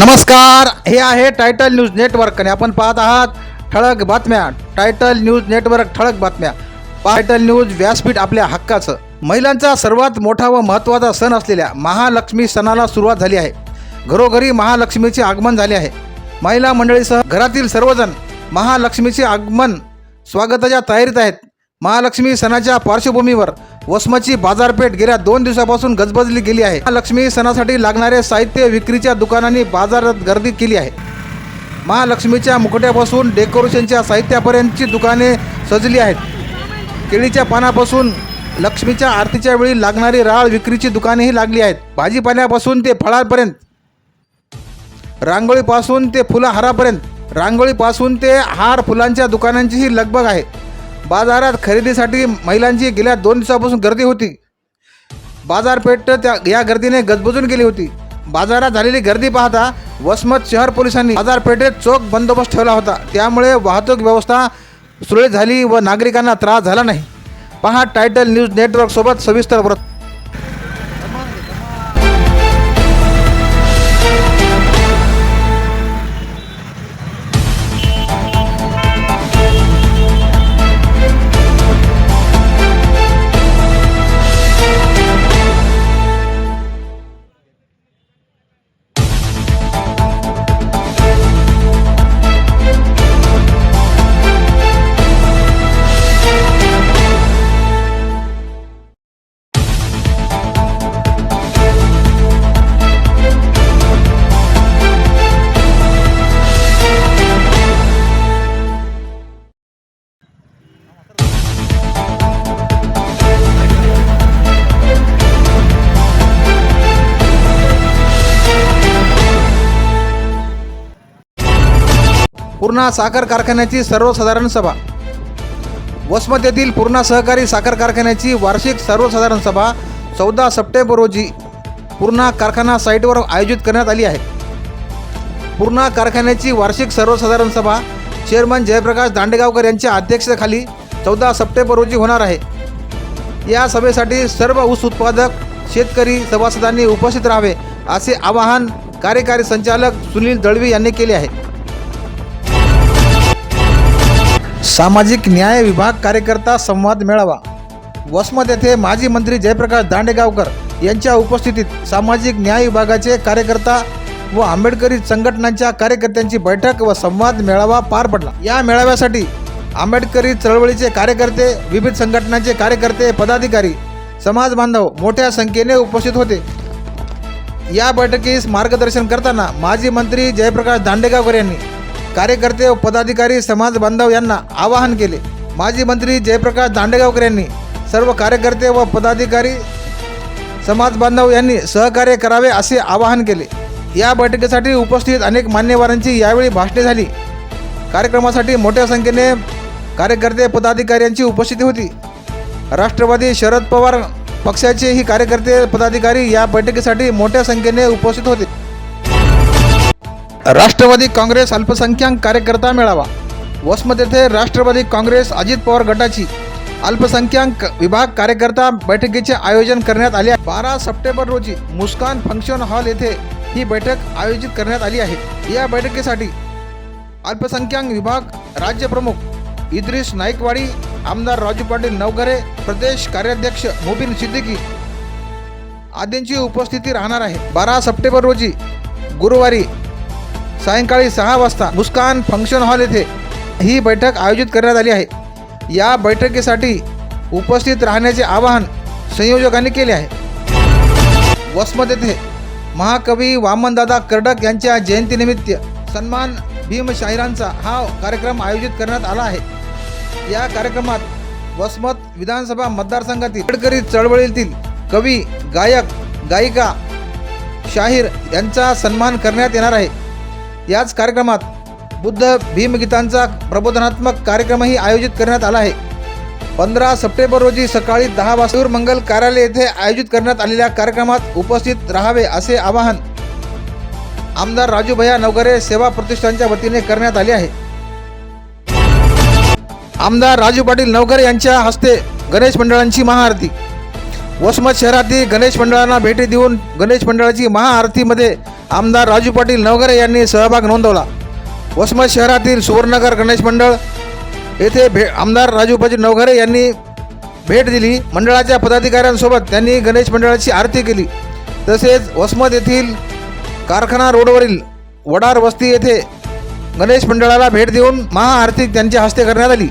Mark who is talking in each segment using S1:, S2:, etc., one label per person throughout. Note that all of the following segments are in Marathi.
S1: नमस्कार हे आहे टायटल न्यूज नेटवर्क आणि आपण पाहत आहात ठळक बातम्या. टायटल न्यूज नेटवर्क ठळक बातम्या. टायटल न्यूज व्यासपीठ आपल्या हक्काचं. महिलांचा सर्वात मोठा व महत्त्वाचा सण असलेल्या महालक्ष्मी सणाला सुरुवात झाली आहे. घरोघरी महालक्ष्मीचे आगमन झाले आहे. महिला मंडळीसह घरातील सर्वजण महालक्ष्मीचे आगमन स्वागताच्या तयारीत आहेत. महालक्ष्मी सणाच्या पार्श्वभूमीवर वसमची बाजारपेठ गेल्या दोन दिवसापासून गजबजली गेली आहे. महालक्ष्मी सणासाठी लागणारे साहित्य विक्रीच्या दुकानांनी बाजारात गर्दी केली आहे. महालक्ष्मीच्या मुकट्यापासून डेकोरेशनच्या साहित्यापर्यंतची दुकाने सजली आहेत. केळीच्या पानापासून लक्ष्मीच्या आरतीच्या वेळी लागणारी राळ विक्रीची दुकानेही लागली आहेत. भाजीपाल्यापासून ते फळापर्यंत रांगोळीपासून ते फुलाहारापर्यंत रांगोळीपासून ते हार फुलांच्या दुकानांचीही लगबग आहे. बाजारात खरेदीसाठी महिलांची गेल्या दोन दिवसापासून गर्दी होती. बाजारपेठ त्या या गर्दीने गजबजून गेली होती. बाजारात झालेली गर्दी पाहता वसमत शहर पोलिसांनी बाजारपेठेत चोख बंदोबस्त ठेवला होता. त्यामुळे वाहतूक व्यवस्था सुरळीत झाली व नागरिकांना त्रास झाला नाही. पहा टायटल न्यूज नेटवर्कसोबत सविस्तर व्रत पूर्णा साखर कारखान्याची सर्वसाधारण सभा. वसमत येथील पूर्णा सहकारी साखर कारखान्याची वार्षिक सर्वसाधारण सभा चौदा सप्टेंबर रोजी पूर्णा कारखाना साईटवर आयोजित करण्यात आली आहे. पूर्णा कारखान्याची वार्षिक सर्वसाधारण सभा चेअरमन जयप्रकाश दांडेगावकर यांच्या अध्यक्षतेखाली चौदा सप्टेंबर रोजी होणार आहे. या सभेसाठी सर्व ऊस उत्पादक शेतकरी सभासदांनी उपस्थित राहावे असे आवाहन कार्यकारी संचालक सुनील दळवी यांनी केले आहे. सामाजिक न्याय विभाग कार्यकर्ता संवाद मेळावा. वसमत येथे माजी मंत्री जयप्रकाश दांडेगावकर यांच्या उपस्थितीत सामाजिक न्याय विभागाचे कार्यकर्ता व आंबेडकरी संघटनांच्या कार्यकर्त्यांची बैठक व संवाद मेळावा पार पडला. या मेळाव्यासाठी आंबेडकरी चळवळीचे कार्यकर्ते विविध संघटनांचे कार्यकर्ते पदाधिकारी समाज बांधव मोठ्या संख्येने उपस्थित होते. या बैठकीस मार्गदर्शन करताना माजी मंत्री जयप्रकाश दांडेगावकर यांनी कार्यकर्ते व पदाधिकारी समाज बांधव यांना आवाहन केले. माजी मंत्री जयप्रकाश दांडेगावकर यांनी सर्व कार्यकर्ते व पदाधिकारी समाज बांधव यांनी सहकार्य करावे असे आवाहन केले. या बैठकीसाठी उपस्थित अनेक मान्यवरांची यावेळी भाषणे झाली. कार्यक्रमासाठी मोठ्या संख्येने कार्यकर्ते पदाधिकाऱ्यांची उपस्थिती होती. राष्ट्रवादी शरद पवार पक्षाचेही कार्यकर्ते पदाधिकारी या बैठकीसाठी मोठ्या संख्येने उपस्थित होते. राष्ट्रवादी काँग्रेस अल्पसंख्याक कार्यकर्ता मेळावा. वसमत येथे राष्ट्रवादी काँग्रेस अजित पवार गटाची अल्पसंख्याक विभाग कार्यकर्ता बैठकीचे आयोजन करण्यात आले आहे. बारा सप्टेंबर रोजी मुस्कान फंक्शन हॉल येथे ही बैठक आयोजित करण्यात आली आहे. या बैठकीसाठी अल्पसंख्याक विभाग राज्यप्रमुख इद्रिस नाईकवाडी आमदार राजू पाटील नवघरे प्रदेश कार्याध्यक्ष मुबिन सिद्दीकी आदींची उपस्थिती राहणार आहे. बारा सप्टेंबर रोजी गुरुवारी सायंकाळी सहा वाजता मुस्कान फंक्शन हॉल येथे ही बैठक आयोजित करण्यात आली आहे. या बैठकीसाठी उपस्थित राहण्याचे आवाहन संयोजकांनी केले आहे. वसमत येथे महाकवी वामनदादा कर्डक यांच्या जयंतीनिमित्त सन्मान भीमशाहिरांचा हा कार्यक्रम आयोजित करण्यात आला आहे. या कार्यक्रमात वसमत विधानसभा मतदारसंघातील गडकरी चळवळीतील कवी गायक गायिका शाहीर यांचा सन्मान करण्यात येणार आहे. याच कार्यक्रमात बुद्ध भीमगीतांचा प्रबोधनात्मक कार्यक्रमही आयोजित करण्यात आला आहे. पंधरा सप्टेंबर रोजी सकाळी दहा वाजता मंगल कार्यालय येथे आयोजित करण्यात आलेल्या कार्यक्रमात उपस्थित राहावे असे आवाहन आमदार राजूभया नवगरे सेवा प्रतिष्ठानच्या वतीने करण्यात आले आहे. आमदार राजू पाटील नवकर यांच्या हस्ते गणेश मंडळांची महाआरती. वसमत शहरातील गणेश मंडळांना भेटी देऊन गणेश मंडळाची महाआरतीमध्ये आमदार राजू पाटील नवघरे यांनी सहभाग नोंदवला. वसमत शहरातील सुवर्णनगर गणेश मंडळ येथे भे आमदार राजू पाटील नवघरे यांनी भेट दिली. मंडळाच्या पदाधिकाऱ्यांसोबत त्यांनी गणेश मंडळाची आरती केली. तसेच वसमत येथील कारखाना रोडवरील वडार वस्ती येथे गणेश मंडळाला भेट देऊन महाआरती त्यांच्या हस्ते करण्यात आली.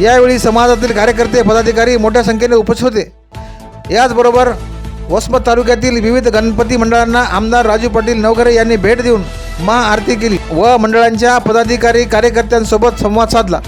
S1: यावेळी समाजातील कार्यकर्ते पदाधिकारी मोठ्या संख्येने उपस्थित होते. याचबरोबर वसमत तालुक्यातील विविध गणपती मंडळांना आमदार राजू पाटील नवघरे यांनी भेट देऊन महाआरती केली व मंडळांच्या पदाधिकारी कार्यकर्त्यांसोबत संवाद साधला.